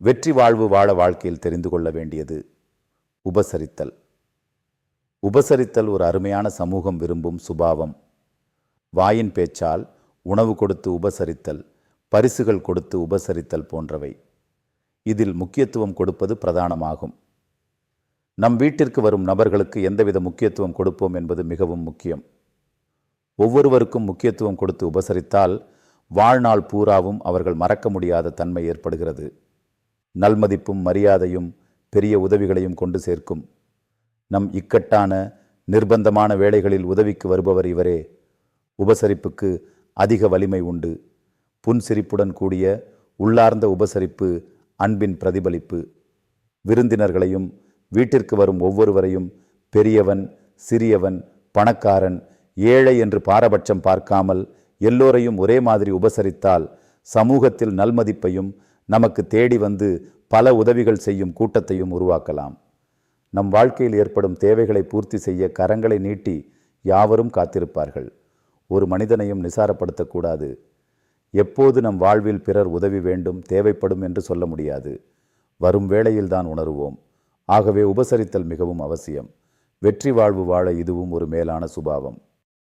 வெற்றி வாழ்வு வாழ வாழ்க்கையில் தெரிந்து கொள்ள வேண்டியது உபசரித்தல். உபசரித்தல் ஒரு அருமையான சமூகம் விரும்பும் சுபாவம். வாயின் பேச்சால் உணவு கொடுத்து உபசரித்தல் பரிசுகள் கொடுத்து உபசரித்தல் போன்றவை. இதில் முக்கியத்துவம் கொடுப்பது பிரதானமாகும். நம் வீட்டிற்கு வரும் நபர்களுக்கு எந்தவித முக்கியத்துவம் கொடுப்போம் என்பது மிகவும் முக்கியம். ஒவ்வொருவருக்கும் முக்கியத்துவம் கொடுத்து உபசரித்தால் வாழ்நாள் பூராவும் அவர்கள் மறக்க முடியாத தன்மை ஏற்படுகிறது. நல்மதிப்பும் மரியாதையும் பெரிய உதவிகளையும் கொண்டு சேர்க்கும். நம் இக்கட்டான நிர்பந்தமான வேளைகளில் உதவிக்கு வருபவர் இவரே. உபசரிப்புக்கு அதிக வலிமை உண்டு. புன்சிரிப்புடன் கூடிய உள்ளார்ந்த உபசரிப்பு அன்பின் பிரதிபலிப்பு. விருந்தினர்களையும் வீட்டிற்கு வரும் ஒவ்வொருவரையும் பெரியவன் சிறியவன் பணக்காரன் ஏழை என்று பாரபட்சம் பார்க்காமல் எல்லோரையும் ஒரே மாதிரி உபசரித்தால் சமூகத்தில் நல்மதிப்பையும் நமக்கு தேடி வந்து பல உதவிகள் செய்யும் கூட்டத்தையும் உருவாக்கலாம். நம் வாழ்க்கையில் ஏற்படும் தேவைகளை பூர்த்தி செய்ய கரங்களை நீட்டி யாவரும் காத்திருப்பார்கள். ஒரு மனிதனையும் நிசாரப்படுத்தக்கூடாது. எப்போது நம் வாழ்வில் பிறர் உதவி வேண்டும் தேவைப்படும் என்று சொல்ல முடியாது. வரும் வேளையில்தான் உணருவோம். ஆகவே உபசரித்தல் மிகவும் அவசியம். வெற்றி வாழ்வு வாழ இதுவும் ஒரு மேலான சுபாவம்.